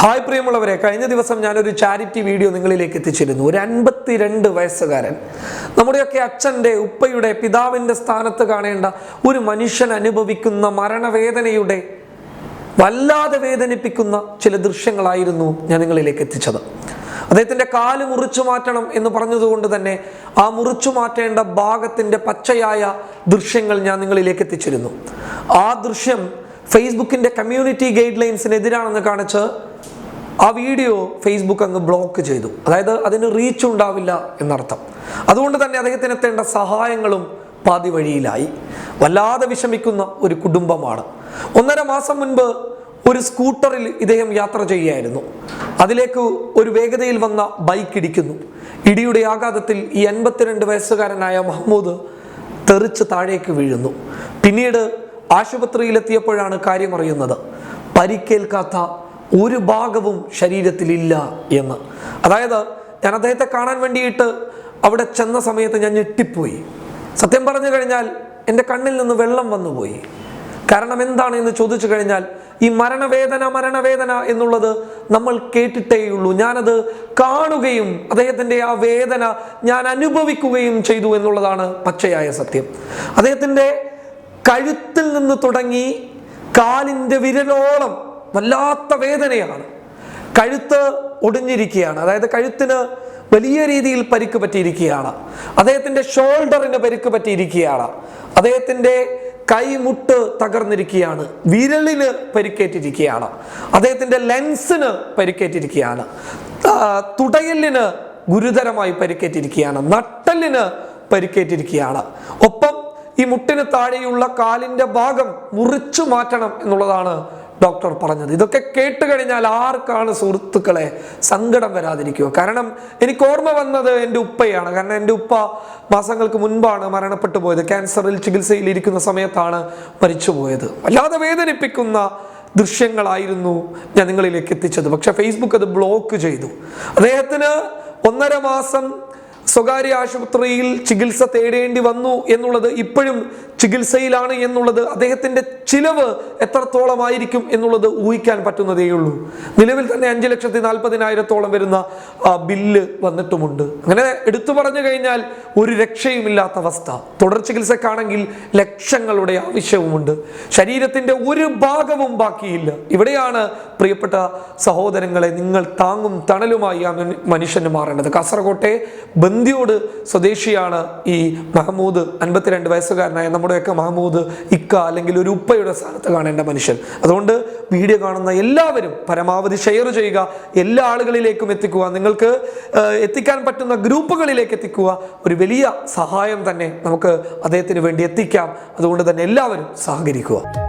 Hi പ്രിയമുള്ളവരെ കഴിഞ്ഞ ദിവസം ഞാനൊരു ചാരിറ്റി വീഡിയോ നിങ്ങളിലേക്ക് എത്തിച്ചിരുന്നു. ഒരു അൻപത്തിരണ്ട് വയസ്സുകാരൻ. നമ്മുടെയൊക്കെ അച്ഛന്റെ ഉപ്പയുടെ പിതാവിന്റെ സ്ഥാനത്ത് കാണേണ്ട ഒരു മനുഷ്യൻ അനുഭവിക്കുന്ന മരണവേദനയുടെ വല്ലാതെ വേദനിപ്പിക്കുന്ന ചില ദൃശ്യങ്ങളായിരുന്നു ഞാൻ നിങ്ങളിലേക്ക് എത്തിച്ചത്. അദ്ദേഹത്തിന്റെ കാൽ മുറിച്ചു മാറ്റണം എന്ന് പറഞ്ഞതുകൊണ്ട് തന്നെ ആ മുറിച്ചു മാറ്റേണ്ട ഭാഗത്തിന്റെ പച്ചയായ ദൃശ്യങ്ങൾ ഞാൻ നിങ്ങളിലേക്ക് എത്തിച്ചിരുന്നു. ആ ദൃശ്യം ഫേസ്ബുക്കിന്റെ കമ്മ്യൂണിറ്റി ഗൈഡ് ലൈൻസിനെതിരാണെന്ന് കാണിച്ച് ആ വീഡിയോ ഫേസ്ബുക്ക് അങ്ങ് ബ്ലോക്ക് ചെയ്തു. അതായത് അതിന് റീച്ച് ഉണ്ടാവില്ല എന്നർത്ഥം. അതുകൊണ്ട് തന്നെ അദ്ദേഹത്തിന് എത്തേണ്ട സഹായങ്ങളും പാതി വഴിയിലായി. വല്ലാതെ വിഷമിക്കുന്ന ഒരു കുടുംബമാണ്. ഒന്നര മാസം മുൻപ് ഒരു സ്കൂട്ടറിൽ ഇദ്ദേഹം യാത്ര ചെയ്യുകയായിരുന്നു. അതിലേക്ക് ഒരു വേഗതയിൽ വന്ന ബൈക്ക് ഇടിക്കുന്നു. ഇടിയുടെ ആഘാതത്തിൽ ഈ അൻപത്തിരണ്ട് വയസ്സുകാരനായ മഹമ്മൂദ് തെറിച്ച് താഴേക്ക് വീഴുന്നു. പിന്നീട് ആശുപത്രിയിലെത്തിയപ്പോഴാണ് കാര്യമറിയുന്നത്. പരിക്കേൽക്കാത്ത ഒരു ഭാഗവും ശരീരത്തിലില്ല എന്ന്. അതായത് ഞാൻ അദ്ദേഹത്തെ കാണാൻ വേണ്ടിയിട്ട് അവിടെ ചെന്ന സമയത്ത് ഞാൻ ഞെട്ടിപ്പോയി. സത്യം പറഞ്ഞു കഴിഞ്ഞാൽ എന്റെ കണ്ണിൽ നിന്ന് വെള്ളം വന്നുപോയി. കാരണം എന്താണ് എന്ന് ചോദിച്ചു കഴിഞ്ഞാൽ ഈ മരണവേദന മരണവേദന എന്നുള്ളത് നമ്മൾ കേട്ടിട്ടേയുള്ളൂ. ഞാനത് കാണുകയും അദ്ദേഹത്തിന്റെ ആ വേദന ഞാൻ അനുഭവിക്കുകയും ചെയ്തു എന്നുള്ളതാണ് പച്ചയായ സത്യം. അദ്ദേഹത്തിന്റെ കഴുത്തിൽ നിന്ന് തുടങ്ങി കാലിന്റെ വിരലോളം വല്ലാത്ത വേദനയാണ്. കഴുത്ത് ഒടിഞ്ഞിരിക്കുകയാണ്. അതായത് കഴുത്തിന് വലിയ രീതിയിൽ പരിക്ക് പറ്റിയിരിക്കുകയാണ്. അദ്ദേഹത്തിന്റെ ഷോൾഡറിന് പരിക്ക് പറ്റിയിരിക്കുകയാണ്. അദ്ദേഹത്തിന്റെ കൈമുട്ട് തകർന്നിരിക്കുകയാണ്. വിരലിന് പരിക്കേറ്റിരിക്കുകയാണ്. അദ്ദേഹത്തിന്റെ ലെൻസിന് പരിക്കേറ്റിരിക്കുകയാണ്. തുടയലിന് ഗുരുതരമായി പരിക്കേറ്റിരിക്കുകയാണ്. നട്ടലിന് പരിക്കേറ്റിരിക്കുകയാണ്. ഒപ്പം ഈ മുട്ടിന് താഴെയുള്ള കാലിന്റെ ഭാഗം മുറിച്ചു മാറ്റണം എന്നുള്ളതാണ് ഡോക്ടർ പറഞ്ഞത്. ഇതൊക്കെ കേട്ട് കഴിഞ്ഞാൽ ആർക്കാണ് സുഹൃത്തുക്കളെ സങ്കടം വരാതിരിക്കുക? കാരണം എനിക്ക് ഓർമ്മ വന്നത് എന്റെ ഉപ്പയാണ്. കാരണം എന്റെ ഉപ്പ മാസങ്ങൾക്ക് മുൻപാണ് മരണപ്പെട്ടു പോയത്. ക്യാൻസറിൽ ചികിത്സയിൽ ഇരിക്കുന്ന സമയത്താണ് മരിച്ചു പോയത് വല്ലാതെ വേദനിപ്പിക്കുന്ന ദൃശ്യങ്ങളായിരുന്നു ഞാൻ നിങ്ങളിലേക്ക് എത്തിച്ചത്. പക്ഷെ ഫേസ്ബുക്ക് അത് ബ്ലോക്ക് ചെയ്തു. അദ്ദേഹത്തിന് ഒന്നര മാസം സ്വകാര്യ ആശുപത്രിയിൽ ചികിത്സ തേടേണ്ടി വന്നു എന്നുള്ളത് ഇപ്പോഴും ചികിത്സയിലാണ് എന്നുള്ളത് അദ്ദേഹത്തിന്റെ ചിലവ് എത്രത്തോളമായിരിക്കും എന്നുള്ളത് ഊഹിക്കാൻ പറ്റുന്നതേയുള്ളൂ. നിലവിൽ തന്നെ അഞ്ച് ലക്ഷത്തി നാൽപ്പതിനായിരത്തോളം വരുന്ന ബില്ല് വന്നിട്ടുമുണ്ട്. അങ്ങനെ എടുത്തു പറഞ്ഞു കഴിഞ്ഞാൽ ഒരു രക്ഷയുമില്ലാത്ത അവസ്ഥ. തുടർ ചികിത്സക്കാണെങ്കിൽ ലക്ഷങ്ങളുടെ ആവശ്യവുമുണ്ട്. ശരീരത്തിന്റെ ഒരു ഭാഗവും ബാക്കിയില്ല. ഇവിടെയാണ് പ്രിയപ്പെട്ട സഹോദരങ്ങളെ നിങ്ങൾ താങ്ങും തണലുമായി ആ മനു- മനുഷ്യന് മാറേണ്ടത്. കാസർകോട്ടെ ബന്ദിയോട് സ്വദേശിയാണ് ഈ മഹമ്മൂദ് അൻപത്തിരണ്ട് വയസ്സുകാരനായ നമ്മുടെയൊക്കെ മഹമ്മൂദ് ഇക്ക അല്ലെങ്കിൽ ഒരു ഉപ്പയുടെ സ്ഥാനത്ത് കാണേണ്ട മനുഷ്യൻ. അതുകൊണ്ട് വീഡിയോ കാണുന്ന എല്ലാവരും പരമാവധി ഷെയർ ചെയ്യുക എല്ലാ ആളുകളിലേക്കും എത്തിക്കുക നിങ്ങൾക്ക് എത്തിക്കാൻ പറ്റുന്ന ഗ്രൂപ്പുകളിലേക്ക് എത്തിക്കുക. ഒരു വലിയ സഹായം തന്നെ നമുക്ക് അദ്ദേഹത്തിന് വേണ്ടി എത്തിക്കാം. അതുകൊണ്ട് തന്നെ എല്ലാവരും സഹകരിക്കുക.